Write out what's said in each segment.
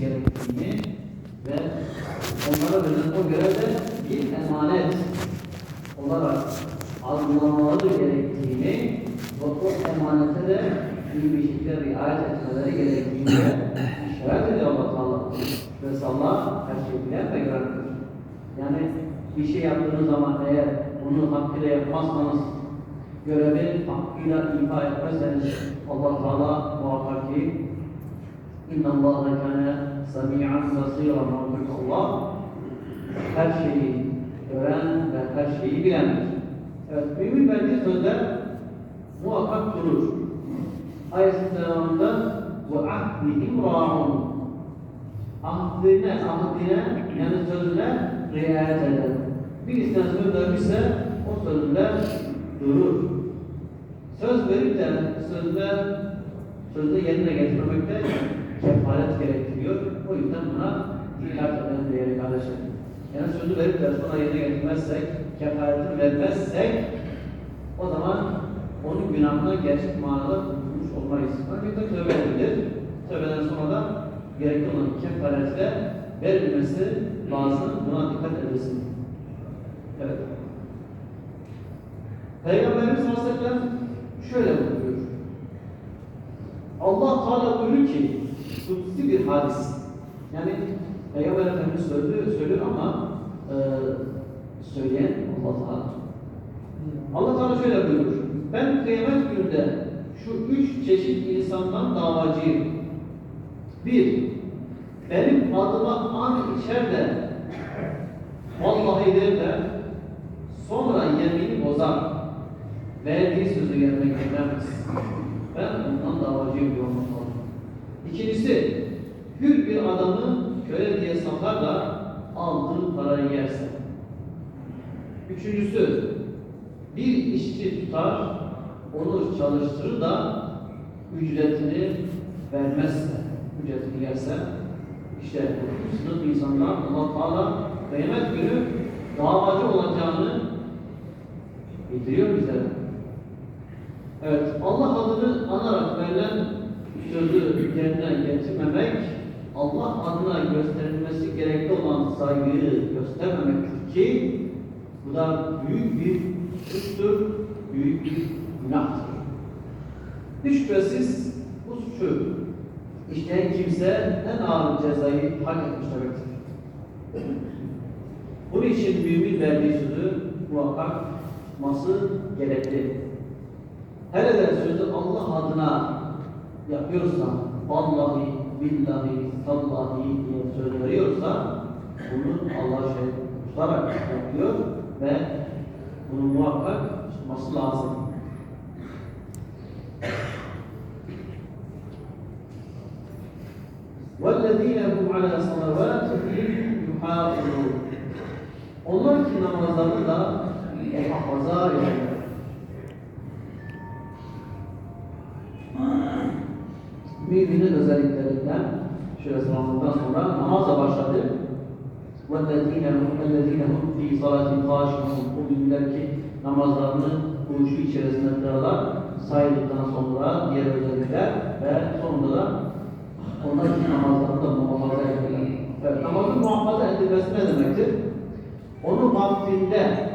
gerektiğini ve onlara verilen o görevde bir emanet olarak algılamaları gerektiğini ve o emanete de iyi bir şekilde riayet etmeleri gerektiğini işaret ediyor Allah Teala. Ve Allah her şeyi bilen ve görendir. Yani bir şey yaptığınız zaman eğer bunu hakkıyla yapmazsanız görevi hakkıyla ifa etmezseniz Allah Teala muhakkak ki İnna Allah kâne sami'an basîran Allah her şeyi gören ve her şeyi bilendir. Evet, mümin verdiği sözler muhakkak durur. Devamında ve ahdihim ra'un ahdine, ahdine yani sözüne riayet eder. Birisinden söz vermişse o sözünde durur. Söz verip de sözde sözde yerine getirmemekte buna dikkat edelim değerli kardeşlerim. Yani sözü verip de sonra yerine getirmezsek, kefaletini vermezsek o zaman onun günahına gerçek manada kurtulmuş olmayız. Öncelikle tövbe edilir. Tövbeden sonra da gerekli olan kefareti de verilmesi lazım. Buna dikkat edilsin. Evet. Peygamberimiz sallallahu aleyhi ve sellem şöyle buyuruyor. Allah Teala buyuruyor ki kutsi bir hadis. Yani Peygamber Efendimiz söylüyor, söylüyor ama e, söyleyen Allah Teala. Allah Teala şöyle buyurur. Ben kıyamet gününde şu üç çeşit insandan davacıyım. Bir, benim adıma an içer de vallahi derler, sonra yemini bozar, verdiği sözü yerine getiremez. Ben bundan davacıyım diyor Allah. İkincisi, hür bir adamı köle diye satar da aldığı parayı yerse. Üçüncüsü, bir işçi tutar, onu çalıştırır da ücretini vermezse, ücretini yerse, işte sınıf insanlar Allah Teala kıyamet günü davacı olacağını bildiriyor bize. Evet, Allah adını anarak verilen sözü yerine getirmemek, Allah adına gösterilmesi gerekli olan saygıyı göstermemektir ki bu da büyük bir suçtur, büyük bir günahtır. Hiç şüphesiz bu suçu işleyen kimse en ağır cezayı hak etmiş demektir. Bunun için mümin verdiği sözü muhakkak tutması gerekli. Hele de sözü Allah adına yapıyorsa, vallahi, billahi, tallahi diye söz veriyorsa, bunu Allah şey tutarak yapıyor ve bunu muhakkak tutması lazım. وَالَّذ۪ينَ هُمْ عَلَى صَلَوَاتِهِمْ يُحَافِظُونَ Onlar ki namazlarını da muhafaza ederler. Müminin özelliklerinden şöyle sıralandıktan sonra namaza başladı. وَالَّذ۪ينَ هُمْ اَلَّذ۪ينَ هُمْ ف۪ي صَلَاتٍ خَاشِمُونَ O günler ki namazlarını huşu içerisinde kırarlar saydıktan sonra diğer özellikler ve sonunda da onlar ki namazlarını da muhafaza ederler. Evet, namazın muhafaza edilmesi ne demektir? Onu vaktinde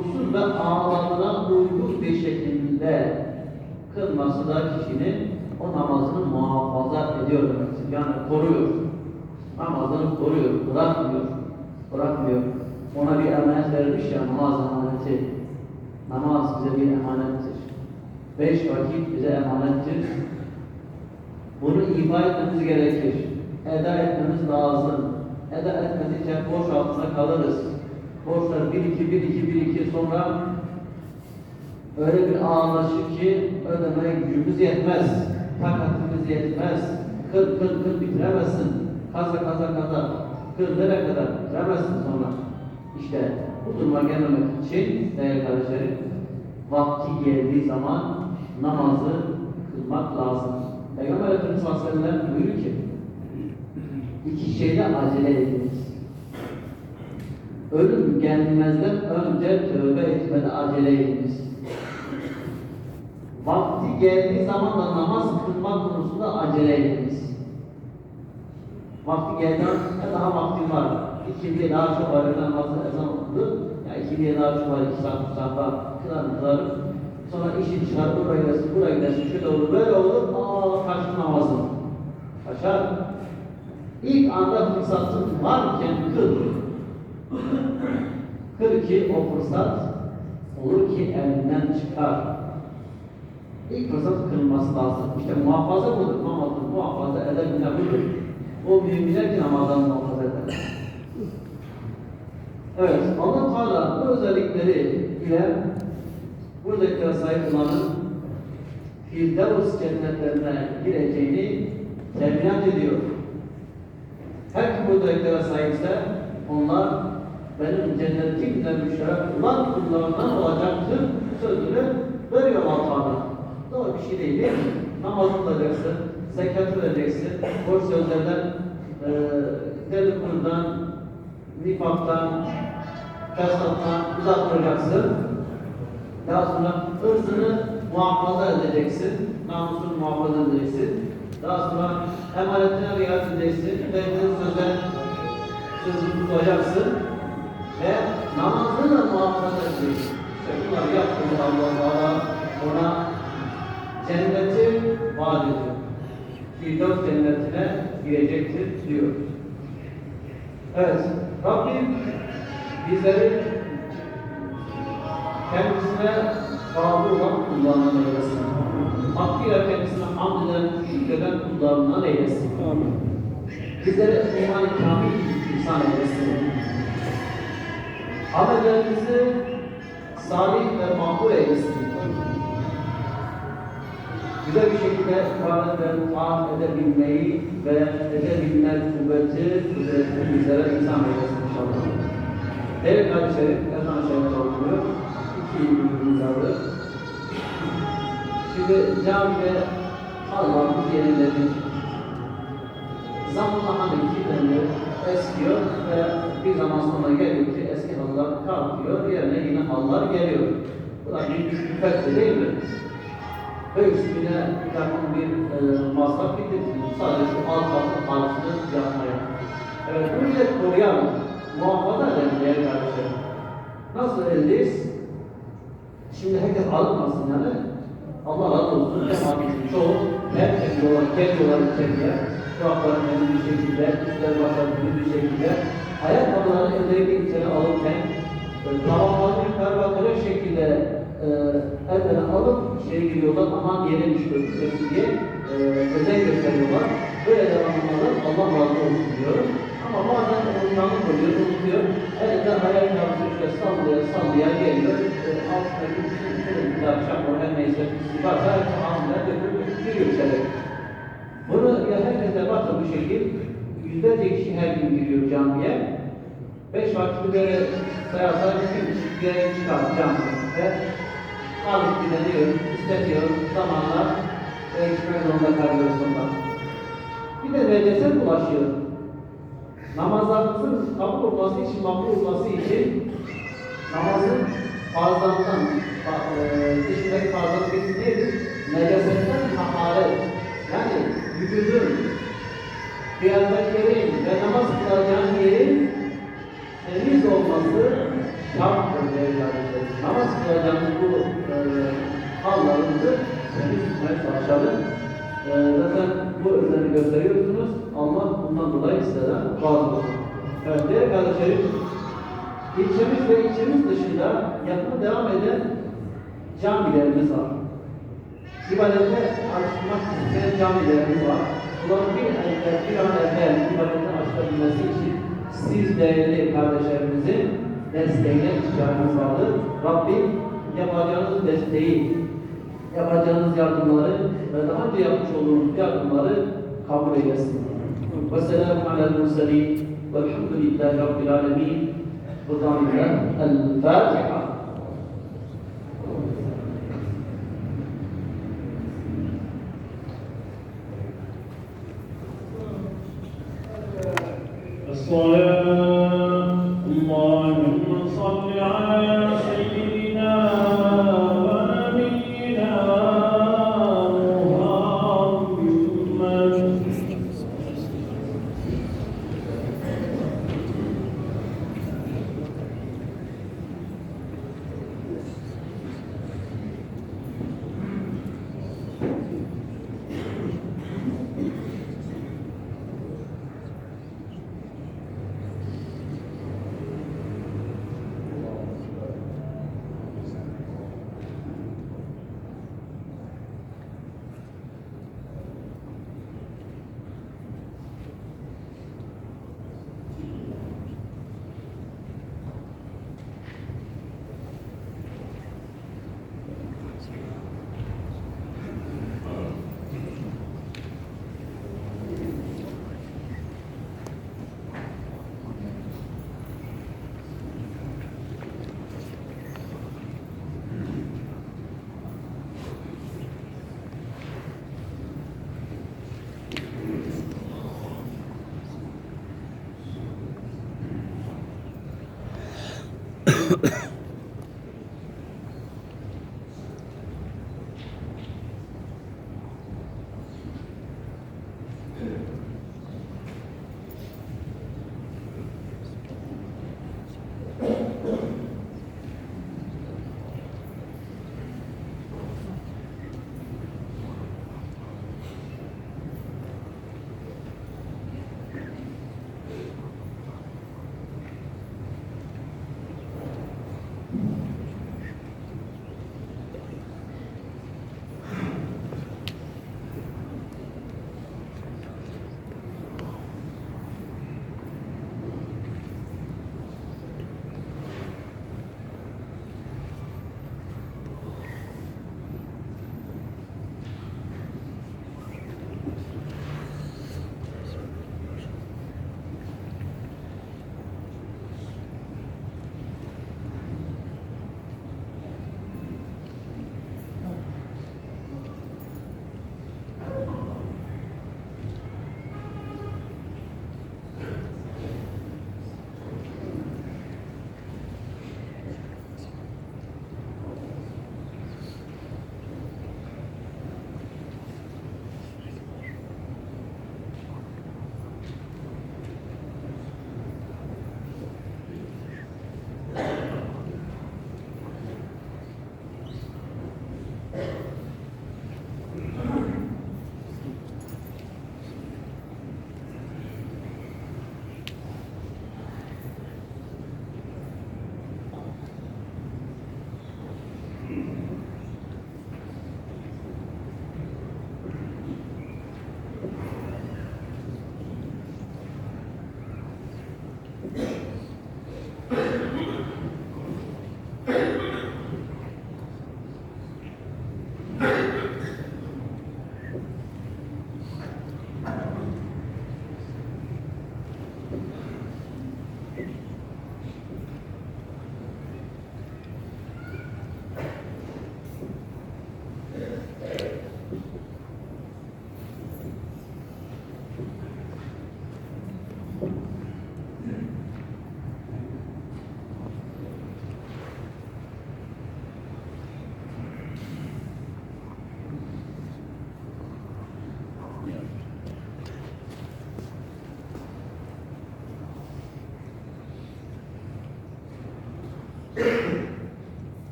usul ve ağlarına uygun bir şekilde kılması da kişinin o namazını muhafaza ediyor. Yani koruyor. Namazını koruyor, bırakmıyor. Bırakmıyor. Ona bir emanet verilmiş ya namaz emaneti. Namaz bize bir emanettir. Beş vakit bize emanettir. Bunu ifa etmemiz gerekir. Eda etmemiz lazım. Eda etmedikçe borç altında kalırız. Borçlar bir iki, bir iki, bir iki sonra öyle bir ağırlaşır ki ödemeye gücümüz yetmez. Takatimiz yetmez. Kır kır kır bitiremezsin. Kaza kaza kaza. Kır nereye kadar bitiremezsin sonra. İşte bu duruma gelmemek için değerli kardeşlerim vakti geldiği zaman namazı kılmak lazım. Peygamber Efendimiz sallallahu aleyhi ve sellem buyuruyor ki iki şeyde acele ediniz. Ölüm gelmezden önce tövbe etmede acele ediniz. Vakti geldiği zaman da namaz kılmak konusunda acele ediniz. Vakti geldi, ya daha vaktim var. İkindiye daha çok var, öğlen namazı ezan okundu. Ya ikindiye daha çok var, iki saat, üç saat var. Kılarım, kılarım. Sonra işi çıkar, buraya gidersin, buraya gidersin, şöyle olur, böyle olur. Aa, kaçtı namazım. Kaçar. İlk anda fırsatın varken kıl. Kıl ki o fırsat olur ki elinden çıkar. İlk fırsat kılınması lazım. İşte muhafaza budur. Namazı muhafaza edebilen budur. O müminler ki namazdan muhafaza eder. Evet, Allah Teala bu özellikleri ile bu özelliklere sahip olanın Firdevs cennetlerine gireceğini temin ediyor. Her kim bu özelliklere sahipse onlar benim cennetimle müşterek olan kullarından olacaktır sözünü veriyor Allah Teala. Doğru bir şey değil değil mi? Namaz kılacaksın, zekat vereceksin, boş sözlerden, e, dedikodudan, nifaktan, fesattan uzak duracaksın. Daha sonra ırzını muhafaza edeceksin, namusunu muhafaza edeceksin. Daha sonra emanetine riayet edeceksin, verdiğin sözden sözünü tutacaksın ve namazını da muhafaza edeceksin. İşte bunları yaptığında Allah ona cenneti vaat ediyor. Firdevs cennetine girecektir diyor. Evet, Rabbim bizleri kendisine bağlı olan kullarından eylesin. Hakkıyla kendisine hamd eden, şükreden kullarından eylesin. Amin. Bizlere iman-ı kamil ihsan eylesin. Amellerimizi salih ve makbul eylesin. Güzel bir şekilde ibadetten taat edebilmeyi ve edebilme kuvveti, kudretini bizlere ihsan eylesin inşallah. Değerli kardeşlerim, ezan şerif okunuyor. İki ürünümüz aldı. Şimdi camide Allah'ımız yeniledik. Zamanla hani kirlenir, eskiyor ve bir zaman sonra geliyor ki eski halılar kalkıyor, yerine yine halılar geliyor. Bu da bir külfet değil mi? Ve üstüne yakın bir e, masraf getirsin. Sadece şu alt katlı harcını yapmaya. Evet, millet koruyan, muhafaza eden değerli kardeşlerim. Nasıl eldeyiz? Şimdi herkes alınmasın yani. Allah razı olsun. Cemaatin çoğu hem kendi olarak, kendi olarak içeriye, kulaklarını kendi bir şekilde, üstler başlarını bir şekilde, ayakkabılarını özellikle içeri alırken, e, yukarı bakacak şekilde e, içeri giriyorlar. Aman yere düşüyor diye e, özen gösteriyorlar. Böyle devam etmeler Allah razı olsun diyorum. Ama bazen unutkanlık oluyor, unutuyor. Elinde hayal kağıdı işte sallaya sallaya geliyor. E, altına bir daha çamur her neyse pislik varsa ağzına dökülüp giriyor içeri. Bunu ya herkes de bakın bu şekil. Yüzlerce kişi her gün giriyor camiye. Beş vakit böyle sayarsa kişi bir yere çıkar camiye. Alıp gideniyor, isteniyor, zamanlar değişmek zorunda kalıyor sonra. Bir de necese bulaşıyor. Namazlarımızın kabul olması için, makbul olması için namazın farzlarından, e, dışındaki farzların birisi nedir? Necasetten taharet. Yani vücudun, kıyafetlerin ve namaz kılacağın yerin çalışalım. E, zaten bu özeni gösteriyorsunuz. Allah bundan dolayı sizlerden razı olsun. Evet değerli kardeşlerim, ilçemiz ve ilçemiz dışında yapımı devam eden camilerimiz var. İbadete açmak isteyen camilerimiz var. Bunların bir, evvel, bir an evvel ibadete açılabilmesi için siz değerli kardeşlerimizin desteğine ihtiyacımız vardır. Rabbim yapacağınız desteği, yapacağınız yardımları ve daha önce yapmış olduğunuz yardımları kabul eylesin. Ve selamun alel murselin velhamdülillahi rabbil alemin. Buradan El Fatiha. الصلاة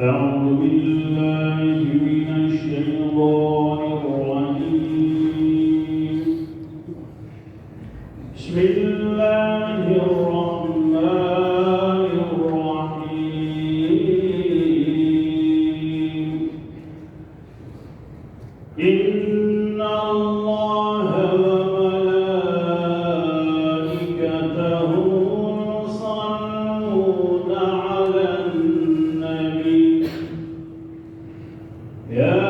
أعوذ بالله من Yeah.